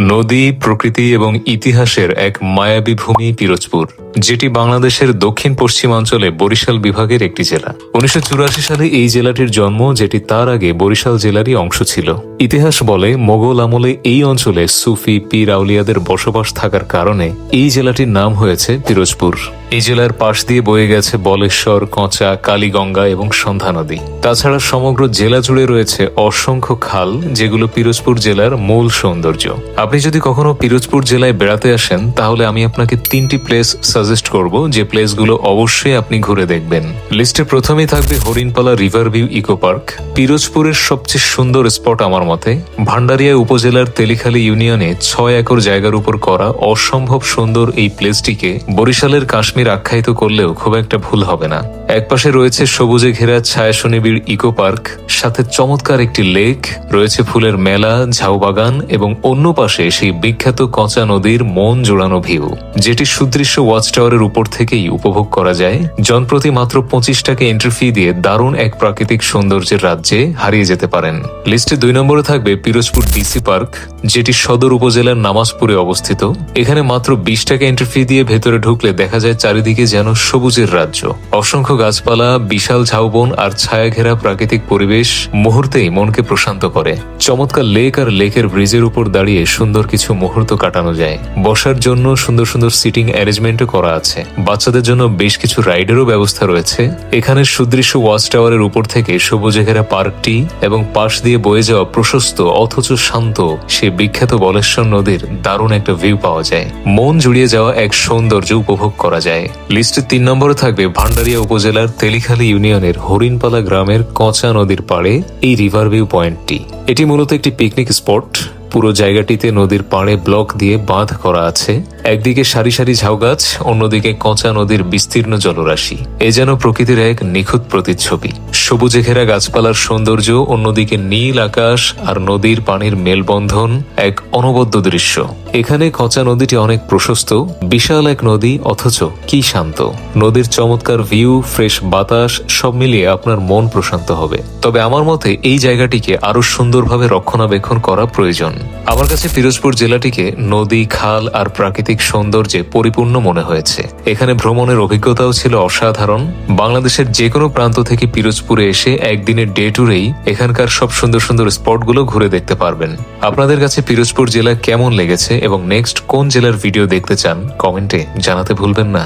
নদী, প্রকৃতি এবং ইতিহাসের এক মায়াবী ভূমি পিরোজপুর, যেটি বাংলাদেশের দক্ষিণ পশ্চিমাঞ্চলে বরিশাল বিভাগের একটি জেলা। উনিশশো চুরাশি সালে এই জেলাটির জন্ম, যেটি তার আগে বরিশাল জেলারই অংশ ছিল। ইতিহাস বলে, মোগল আমলে এই অঞ্চলে সুফি, পীর আউলিয়াদের বসবাস থাকার কারণে এই জেলাটির নাম হয়েছে পিরোজপুর। এই জেলার পাশ দিয়ে বয়ে গেছে বলেশ্বর, কচা, কালীগঙ্গা এবং সন্ধ্যা নদী। তাছাড়া সমগ্র জেলা জুড়ে রয়েছে অসংখ্য খাল, যেগুলো পিরোজপুর জেলার মূল সৌন্দর্য। আপনি যদি কখনো পিরোজপুর জেলায় বেড়াতে আসেন, তাহলে আমি আপনাকে তিনটি প্লেস সাজেস্ট করব, যে প্লেসগুলো অবশ্যই আপনি ঘুরে দেখবেন। লিস্টে প্রথমেই থাকবে Harinpala river view eco park. পিরোজপুরের সবচেয়ে সুন্দর স্পট আমার মতে ভান্ডারিয়া উপজেলার তেলিখালী ইউনিয়নে ছয় একর জায়গার উপর করা অসম্ভব সুন্দর এই প্লেসটিকে বরিশালের কাশ্মীর আখ্যায়িত করলেও খুব একটা ভুল হবে না। একপাশে রয়েছে সবুজে ঘেরা ছায়াশনিবিড় ইকো পার্ক, সাথে চমৎকার একটি লেক, রয়েছে ফুলের মেলা ঝাউবাগান এবং অন্য পাশে সেই বিখ্যাত কচা নদীর মন জোড়ানো ভিউ, যেটি সুদৃশ্য ওয়াচ টাওয়ারের উপর থেকেই উপভোগ করা যায়। জনপ্রতি মাত্র পঁচিশ টাকা এন্ট্রি ফি দিয়ে দারুণ এক প্রাকৃতিক সৌন্দর্যের রাজ্যে হারিয়ে যেতে পারেন। লিস্টে দুই নম্বরে থাকবে পিরোজপুর ডিসি পার্ক, যেটি সদর উপজেলার নামাজপুরে অবস্থিত। এখানে মাত্র বিশ টাকা এন্ট্রি ফি দিয়ে ভেতরে ঢুকলে দেখা যায় চারিদিকে যেন সবুজের রাজ্য। অসংখ্য গাছপালা, বিশাল ঝাউবন আর ছায়া ঘেরা প্রাকৃতিক পরিবেশ মুহূর্তেই মনকে প্রশান্ত করে। চমৎকার লেক আর লেকের ব্রিজের উপর দাঁড়িয়ে সুন্দর কিছু মুহূর্ত কাটানো যায়। বসার জন্য সুন্দর সুন্দর সিটিং অ্যারেঞ্জমেন্টও করা আছে। বাচ্চাদের জন্য বেশ কিছু রাইডেরও ব্যবস্থা রয়েছে। এখানে সুদৃশ্য ওয়াচ টাওয়ারের উপর থেকে সবুজে ঘেরা পার্কটি এবং পাশ দিয়ে বয়ে যাওয়া প্রশস্ত অথচ শান্ত সে বিখ্যাত বলেশ্বর নদীর দারুণ একটা ভিউ পাওয়া যায়। মন জুড়িয়ে যাওয়া এক সৌন্দর্য উপভোগ করা যায়। লিস্টের তিন নম্বরে থাকবে ভান্ডারিয়া উপজেলার তেলিখালী ইউনিয়নের হরিণপালা গ্রামের কচা নদীর পাড়ে এই রিভার ভিউ পয়েন্টটি এটি মূলত একটি পিকনিক স্পট পুরো জায়গাটিতে নদীর পাড়ে ব্লক দিয়ে বাঁধ করা আছে। একদিকে সারি সারি ঝাউগাছ অন্যদিকে কচা নদীর বিস্তীর্ণ জলরাশি। এ যেন প্রকৃতির এক নিখুঁত প্রতিচ্ছবি। সবুজে ঘেরা গাছপালার সৌন্দর্য, অন্যদিকে নীল আকাশ আর নদীর পানির মেলবন্ধন এক অনবদ্য দৃশ্য। এখানে কচা নদীটি অনেক প্রশস্ত, বিশাল এক নদী, অথচ কি শান্ত। নদীর চমৎকার ভিউ, ফ্রেশ বাতাস, সব মিলিয়ে আপনার মন প্রশান্ত হবে। তবে আমার মতে এই জায়গাটিকে আরও সুন্দরভাবে রক্ষণাবেক্ষণ করা প্রয়োজন। আমার কাছে পিরোজপুর জেলাটিকে নদী, খাল আর প্রাকৃতিক সৌন্দর্যে পরিপূর্ণ মনে হয়েছে। এখানে ভ্রমণের অভিজ্ঞতাও ছিল অসাধারণ। বাংলাদেশের যে কোনো প্রান্ত থেকে পিরোজপুরে এসে একদিনের ডে ট্যুরেই এখানকার সব সুন্দর সুন্দর স্পটগুলো ঘুরে দেখতে পারবেন। আপনাদের কাছে পিরোজপুর জেলা কেমন লেগেছে এবং নেক্সট কোন জেলার ভিডিও দেখতে চান, কমেন্টে জানাতে ভুলবেন না।